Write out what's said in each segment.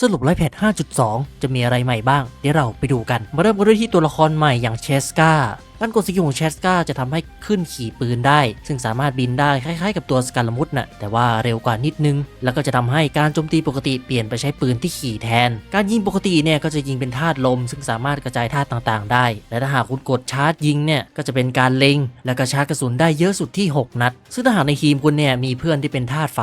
สรุปไลฟ์แพด5.2 จะมีอะไรใหม่บ้าง เดี๋ยวเราไปดูกัน มาเริ่มกันด้วยที่ตัวละครใหม่อย่างเชสกา การกดสกิลของเชสกาจะทำให้ขึ้นขี่ปืนได้ ซึ่งสามารถบินได้คล้ายๆ กับตัวสการลมุดน่ะแต่ว่าเร็วกว่านิดนึง แล้วก็จะทำให้การโจมตีปกติเปลี่ยนไปใช้ปืนที่ขี่แทน การยิงปกติเนี่ยก็จะยิงเป็นธาตุลม ซึ่งสามารถกระจายธาตุต่างๆ ได้ และถ้าหากคุณกดชาร์จยิงเนี่ยก็จะเป็นการเล็ง และก็ชาร์จกระสุนได้เยอะสุดที่ 6 นัด ซึ่งถ้าหากในทีมคุณเนี่ยมีเพื่อนที่เป็นธาตุไฟ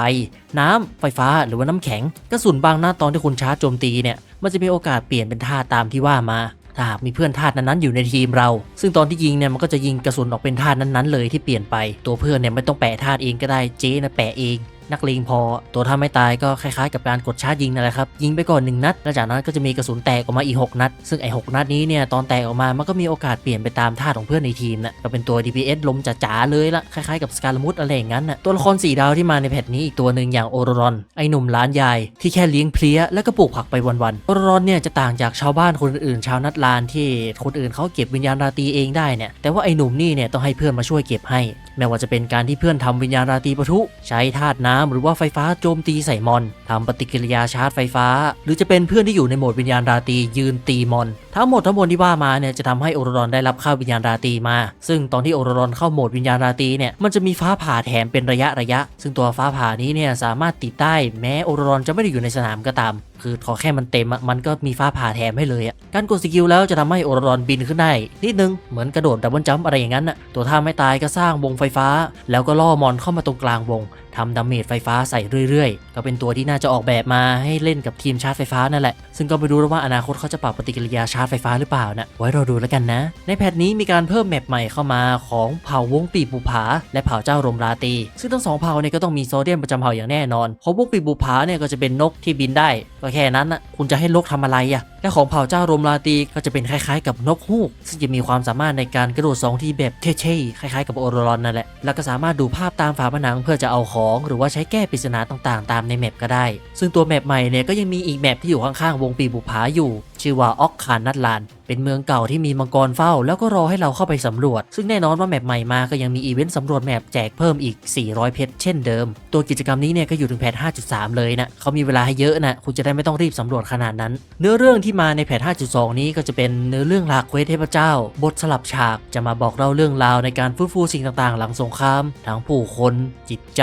น้ำไฟฟ้าหรือว่าน้ำแข็งกระสุนบางหนัดตอนที่คุณชาร์จโจมตีเนี่ยมันจะมีโอกาสเปลี่ยนเป็นธาตุตามที่ว่ามา ถ้าหากมีเพื่อนธาตุนั้นๆอยู่ในทีมเรา ซึ่งตอนที่ยิงเนี่ยมันก็จะยิงกระสุนออกเป็นธาตุนั้นๆเลยที่เปลี่ยนไป ตัวเพื่อนเนี่ยไม่ต้องแปะธาตุเองก็ได้เจ๊นะแปะเอง นักเลงพอ ตัวถ้าไม่ตายก็คล้ายๆกับการกดชาร์จยิงนั่นแหละครับ ยิงไปก่อน 1 นัด แล้วจากนั้นก็จะมีกระสุนแตกออกมาอีก 6 นัด ซึ่งไอ้หนัดนี้เนี่ยตอนแตกออกมา มันก็มีโอกาสเปลี่ยนไปตามท่าของเพื่อนในทีมนะก็เป็นตัว DPS ลมจ๋าๆเลยละคล้ายๆกับสการมุดอะไรอย่างนั้นนะตัวละคร4ดาวที่มาในแพทนี้อีกตัวหนึ่งอย่างโอโรรอนไอ้หนุ่มล้านยายที่แค่เลี้ยงเพลี้ยแล้วก็ปลูกผักไปวันๆโอโรรอนเนี่ยจะต่างจากชาวบ้านคนอื่นชาวนัดลานที่คนอื่นเขาเก็บวิญญาณราตรีเองได้เนี่ยแต่ว่าไอ้หนุ่มนี่เนี่ยต้องให้เพื่อนมาช่วยเก็บให้ แม้ว่าจะเป็นการที่เพื่อนทำวิญญาณราตรีปะทุ ใช้ธาตุน้ำหรือว่าไฟฟ้าโจมตีใส่มอนทำปฏิกิริยาชาร์จไฟฟ้า หรือจะเป็นเพื่อนที่อยู่ในโหมดวิญญาณราตรียืนตีมอน ทั้งหมดทั้งมวลที่ว่ามาเนี่ยจะทำให้โอรรอนได้รับข้าววิญญาณราตรีมา ซึ่งตอนที่โอรรอนเข้าโหมดวิญญาณราตรีเนี่ยมันจะมีฟ้าผ่าแถมเป็นระยะระยะ ซึ่งตัวฟ้าผ่านี้เนี่ยสามารถติดได้แม้โอรรอนจะไม่ได้อยู่ในสนามก็ตาม คือขอแค่มันเต็มมันก็มีฟ้าผ่าแถมให้เลยอะการกดสกิลแล้วจะทำให้โอรรอนบินขึ้นได้นิดนึงเหมือนกระโดดดับเบิลจัมป์อะไรอย่างนั้นอะตัวท่าไม่ตายก็สร้างวงไฟฟ้า แล้วก็ล่อมอนเข้ามาตรงกลางวง ทำดาเมจไฟฟ้าใส่เรื่อยๆ ก็เป็นตัวที่น่าจะออกแบบมาให้เล่นกับทีมชาร์จไฟฟ้านั่นแหละ ซึ่งก็ไม่รู้แล้วว่าอนาคตเขาจะปรับปฏิกิริยาชาร์จไฟฟ้าหรือเปล่านะ ไว้เรอดูแล้วกันนะ ในแพทนี้มีการเพิ่มแมปใหม่เข้ามาของเผ่าวงปีบุผา และเผ่าเจ้ารมราตี ซึ่งทั้งสองเผ่าเนี่ยก็ต้องมีโซเดียมประจำเผ่าอย่างแน่นอนเพราะวงปีบุผาเนี่ยก็จะเป็นนกที่บินได้ ก็แค่นั้นนะคุณจะให้นกทำอะไรอะและของเผ่าเจ้ารมราตีก็จะเป็นคล้ายๆ กับนกฮูก ซึ่งจะมีความสามารถในการกระโดดสองทีแบบเท่ๆคล้ายๆ กับโอโรรอนนั่นแหละแล้วก็สามารถดูภาพตามฝาผนังเพื่อจะเอาของหรือว่าใช้แก้ปริศนาต่างๆ ตามในแมปก็ได้ ซึ่งตัวแมปใหม่เนี่ยก็ยังมีอีกแมปที่อยู่ข้างๆวงปีบุผาอยู่ ชื่อว่าออกคานนัดลาน เป็นเมืองเก่าที่มีมังกรเฝ้า แล้วก็รอให้เราเข้าไปสำรวจ ซึ่งแน่นอนว่าแมปใหม่มาก็ยังมีอีเวนต์สำรวจแมปแจกเพิ่มอีก 400 เพชรเช่นเดิม ตัวกิจกรรมนี้เนี่ยก็อยู่ถึงแพท 5.3 เลยนะเขามีเวลาให้เยอะนะคุณจะได้ไม่ต้องรีบสำรวจขนาดนั้น เนื้อเรื่องที่มาในแพท 5.2 นี้ก็จะเป็นเนื้อเรื่องหลักเวสเทพเจ้า บทสลับฉากจะมาบอกเล่าเรื่องราวในการฟื้นฟูสิ่งต่างๆ หลังสงคราม ทั้งผู้คน จิตใจ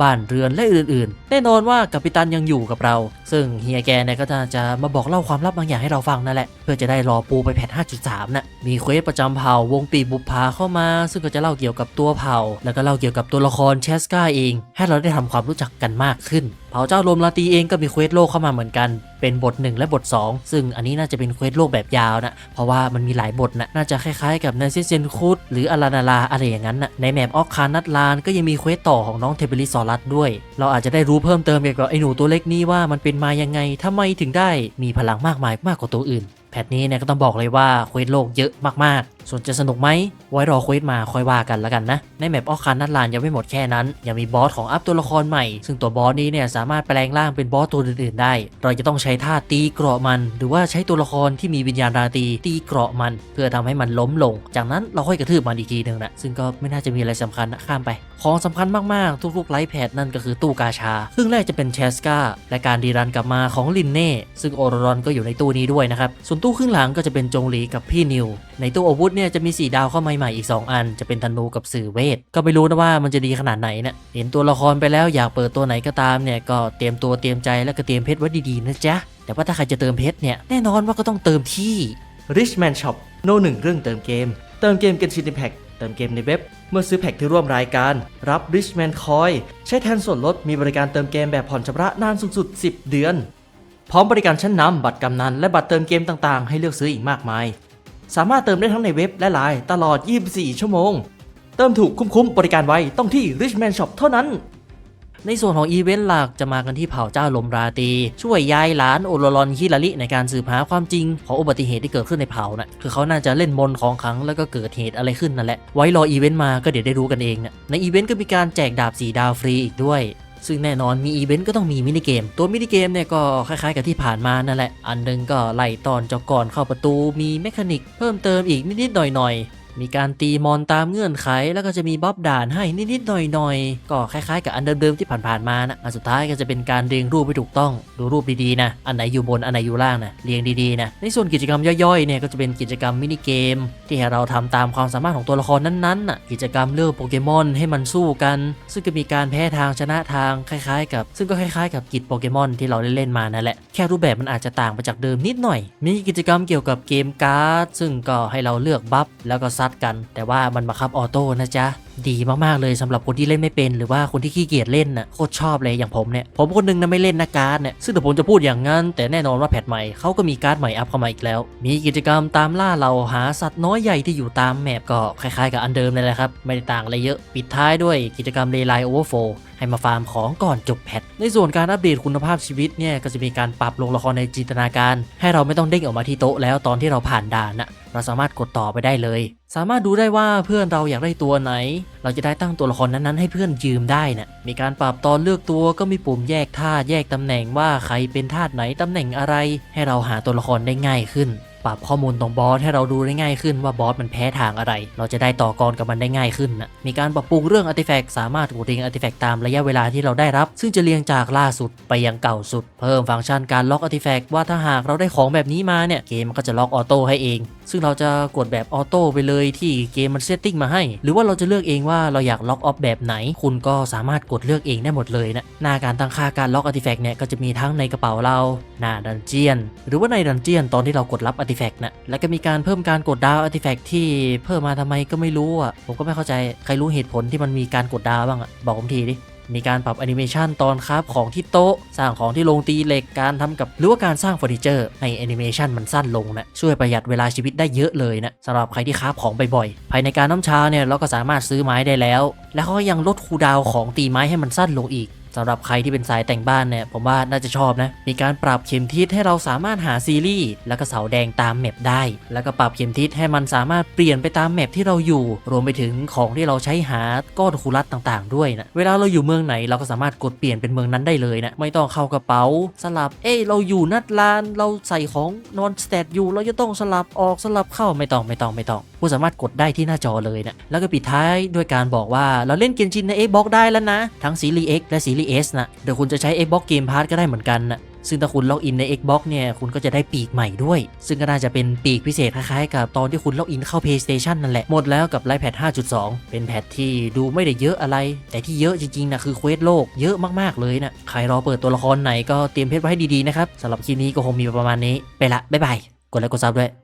บ้านเรือนและอื่น ๆ แน่นอนว่ากัปตันยังอยู่กับเรา ซึ่งเฮียแกเนี่ยก็จะจะมาบอกเล่าความลับบางอย่างให้เราฟังนั่นแหละ เพื่อจะได้รอปูไปแพท 5.3น่ะ มีเควสประจำเผ่าวงปีบุปผาเข้ามา ซึ่งก็จะเล่าเกี่ยวกับตัวเผ่า แล้วก็เล่าเกี่ยวกับตัวละครเชสกาเอง ให้เราได้ทำความรู้จักกันมากขึ้น เผ่าเจ้าลมลาตีเองก็มีเควสโลกเข้ามาเหมือนกัน เป็นบท 1 และบท 2 ซึ่งอันนี้น่าจะเป็นเควสโลกแบบยาวนะ เพราะว่ามันมีหลายบทนะ น่าจะคล้ายๆกับในเซนเซนคุดหรืออารานาลาอะไรอย่างนั้นนะในแมปออกคานัดลานก็ยังมีเควสต่อของน้องเทเบลิซอรัสด้วย เราอาจจะได้รู้เพิ่มเติมเกี่ยวกับไอ้หนูตัวเล็กนี้ว่ามันเป็นมายังไงทำไมถึงได้มีพลังมากมายมากกว่าตัวอื่น แพทนี้เนี่ยก็ต้องบอกเลยว่าเควสโลกเยอะมากๆส่วนจะสนุกไหมไว้รอเควสมาค่อยว่ากันแล้วกันนะ ในแมปออคันนัดลานยังไม่หมดแค่นั้น ยังมีบอสของอัพตัวละครใหม่ ซึ่งตัวบอสนี้เนี่ยสามารถแปลงร่างเป็นบอสตัวอื่นๆได้ เราจะต้องใช้ท่าตีเกราะมัน หรือว่าใช้ตัวละครที่มีวิญญาณราตีตีเกราะมัน เพื่อทำให้มันล้มลง จากนั้นเราค่อยกระทืบมันอีกทีหนึ่งนะซึ่งก็ไม่น่าจะมีอะไรสำคัญนะข้ามไป ของสำคัญมากๆ ทุกๆไลฟ์แพดนั่นก็คือตู้กาชาครึ่งแรกจะเป็นเชสกาและการดีรันกลับมาของลินเน่ซึ่งโอรอนก็อยู่ในตู้นี้ด้วยนะครับส่วนตู้ครึ่งหลังก็จะเป็นจงหลีกับพี่นิว ในตู้อาวุธเนี่ยจะมี4ดาวเข้ามาใหม่อีก 2 อัน จะเป็นธนูกับสื่อเวท ก็ไม่รู้นะว่ามันจะดีขนาดไหนนะเห็นตัวละครไปแล้วอยากเปิดตัวไหนก็ตามเนี่ยก็เตรียมตัวเตรียมใจแล้วก็เตรียมเพชรไว้ดีๆนะจ๊ะแต่ว่าถ้าใครจะเติมเพชรเนี่ยแน่นอนว่าก็ต้องเติมที่ Richman Shop โนหนึ่งเรื่องเติมเกม เติมเกมกันชินแพ็กเติมเกมในเว็บ เมื่อซื้อแพ็กที่ร่วมรายการ รับ Richman Coin ใช้แทนส่วนลดมีบริการเติมเกมแบบผ่อนชำระนานสูงสุด 10 เดือน พร้อมบริการชั้นนำบัตรกำนันและบัตรเติมเกมต่างๆ ให้เลือกซื้ออีกมากมาย สามารถเติมได้ทั้งในเว็บและไลน์ตลอด 24 ชั่วโมง เติมถูกคุ้มๆบริการไว้ต้องที่ Richman Shop เท่านั้น ในส่วนของอีเวนต์หลักจะมากันที่เผ่าเจ้าลมราตี ช่วยยายหลานโอโรลอนฮิลาริในการสืบหาความจริง ของอุบัติเหตุที่เกิดขึ้นในเผ่าน่ะคือเขาน่าจะเล่นมนของขังแล้วก็เกิดเหตุอะไรขึ้นนั่นแหละไว้รออีเวนต์มาก็เดี๋ยวได้รู้กันเองน่ะในอีเวนต์ก็มีการแจกดาบสีดาวฟรีอีกด้วย ซึ่งแน่นอนมีอีเวนต์ก็ต้องมีมินิเกม ตัวมินิเกมเนี่ยก็คล้ายๆกับที่ผ่านมานั่นแหละ อันหนึงก็ไล่ตอนเจาก่อนเข้าประตูมีแมคานิกเพิ่มเติมอีกนิดๆหน่อยๆ มีการตีมอนตามเงื่อนไข แล้วก็จะมีบัฟด่านให้นิดๆหน่อยๆ ก็คล้ายๆกับอันเดิมๆที่ผ่านๆมานะอันสุดท้ายก็จะเป็นการเรียงรูปให้ถูกต้องดูรูปดีๆนะอันไหนอยู่บนอันไหนอยู่ล่างนะเรียงดีๆนะในส่วนกิจกรรมย่อยๆเนี่ยก็จะเป็นกิจกรรมมินิเกม ที่ให้เราทำตามความสามารถของตัวละครนั้นๆน่ะกิจกรรมเลือกโปเกมอนให้มันสู้กัน ซึ่งก็มีการแพ้ทางชนะทางคล้ายๆ กับ ซึ่งก็คล้ายๆ กับกิจโปเกมอนที่เราเล่นๆมานั่นแหละแค่รูปแบบมันอาจจะต่างไปจากเดิมนิดหน่อย มีกิจกรรมเกี่ยวกับเกมการ์ดซึ่งก็ให้เราเลือกบัฟแล้วก็ซัดกัน แต่ว่ามันบังคับออโต้นะจ๊ะ ดีมากๆเลยสำหรับคนที่เล่นไม่เป็น หรือว่าคนที่ขี้เกียจเล่นน่ะโคตรชอบเลยอย่างผมเนี่ย ผมคนหนึงนะไม่เล่นนะการ์ดเนี่ยซึ่งแต่ผมจะพูดอย่างนั้น แต่แน่นอนว่าแพทใหม่เขาก็มีการ์ดใหม่อัพเข้ามาอีกแล้ว มีกิจกรรมตามล่าเราหาสัตว์น้อยใหญ่ที่อยู่ตามแมปก็คล้ายๆ กับอันเดิมเลยแหละครับไม่ได้ต่างอะไรเยอะ ปิดท้ายด้วยกิจกรรมเลไลโอเวอร์โฟ ให้มาฟาร์มของก่อนจบแพท ในส่วนการอัปเดตคุณภาพชีวิตเนี่ยก็จะมีการปรับลงละครในจินตนาการ ให้เราไม่ต้องเด้งออกมาที่โต๊ะแล้วตอนที่เราผ่านด่านน่ะเราสามารถกดต่อไปได้เลย สามารถดูได้ว่าเพื่อนเราอยากได้ตัวไหน เราจะได้ตั้งตัวละครนั้นๆ ให้เพื่อนยืมได้น่ะมีการปรับตอนเลือกตัวก็มีปุ่มแยกธาตุแยกตำแหน่งว่าใครเป็นธาตุไหนตำแหน่งอะไร ให้เราหาตัวละครได้ง่ายขึ้น ปรับข้อมูลตรงบอสให้เราดูได้ง่ายขึ้นว่าบอสมันแพ้ทางอะไร เราจะได้ต่อกรกับมันได้ง่ายขึ้นนะมีการปรับปรุงเรื่องอาร์ติแฟกต์สามารถกดเรียงอาร์ติแฟกต์ตามระยะเวลาที่เราได้รับ ซึ่งจะเรียงจากล่าสุดไปยังเก่าสุด เพิ่มฟังก์ชันการล็อกอาร์ติแฟกต์ว่าถ้าหากเราได้ของแบบนี้มาเนี่ยเกมมันก็จะล็อกออโต้ให้เอง ซึ่งเราจะกดแบบออโต้ไปเลยที่เกมมันเซตติ้งมาให้ หรือว่าเราจะเลือกเองว่าเราอยากล็อกออฟแบบไหน คุณก็สามารถกดเลือกเองได้หมดเลยนะหน้าการตั้งค่าการล็อกอาร์ติแฟกต์เนี่ยก็จะมีทั้งในกระเป๋าเราหน้าดันเจียน หรือว่าในดันเจียนตอนที่เรากดรับอาร์ติแฟกต์นะแล้วก็มีการเพิ่มการกดดาวอาร์ติแฟกต์ที่เพิ่มมาทำไมก็ไม่รู้อะผมก็ไม่เข้าใจใครรู้เหตุผลที่มันมีการกดดาวบ้างอะบอกผมทีดิมีการปรับแอนิเมชันตอนคราของที่โต๊ะ สร้างของที่โรงตีเหล็กการทำกับหรือว่าการสร้างเฟอร์นิเจอร์ให้แอนิเมชันมันสั้นลงนะช่วยประหยัดเวลาชีวิตได้เยอะเลยนะสำหรับใครที่คราของบ่อยๆภายในการน้ำชาเนี่ยเราก็สามารถซื้อไม้ได้แล้ว แล้วเขายังลดคูดาวของตีไม้ให้มันสั้นลงอีก สำหรับใครที่เป็นสายแต่งบ้านเนี่ยผมว่าน่าจะชอบนะ มีการปรับเข็มทิศให้เราสามารถหาซีรีส์แล้วก็เสาแดงตามแมปได้ แล้วก็ปรับเข็มทิศให้มันสามารถเปลี่ยนไปตามแมปที่เราอยู่ รวมไปถึงของที่เราใช้หาก้อนคูรัตต่างๆ ด้วยนะ เวลาเราอยู่เมืองไหนเราก็สามารถกดเปลี่ยนเป็นเมืองนั้นได้เลยนะ ไม่ต้องเข้ากระเป๋าสลับ เอ้ยเราอยู่นัดลาน เราใส่ของนอนสเตตอยู่ เราจะต้องสลับออกสลับเข้าไม่ต้องไม่ต้องไม่ต้องผู้สามารถกดได้ที่หน้าจอเลยนะ แล้วก็ปิดท้ายด้วยการบอกว่าเราเล่นเกมชินใน Xbox ได้แล้วนะ ทั้งซีรีส์ X และซีรีส์ S นะเดี๋ยวคุณจะใช้ Xbox Game Pass ก็ได้เหมือนกันนะซึ่งถ้าคุณล็อกอินใน Xbox เนี่ย คุณก็จะได้ปีกใหม่ด้วย ซึ่งก็น่าจะเป็นปีกพิเศษคล้ายๆกับตอนที่คุณล็อกอินเข้า PlayStation นั่นแหละ หมดแล้วกับ l i แพด5.2 เป็นแพทที่ดูไม่ได้เยอะอะไร แต่ที่เยอะจริงๆนะคือเควสโลกเยอะมากๆเลยนะใครรอเปิดตัวละครไหนก็เตรียมเพชรไว้ให้ดีๆนะครับสำหรับคลิปนี้ก็คงมีประมาณนี้ ไปละ บ๊ายบาย กดไลค์กดซับด้วย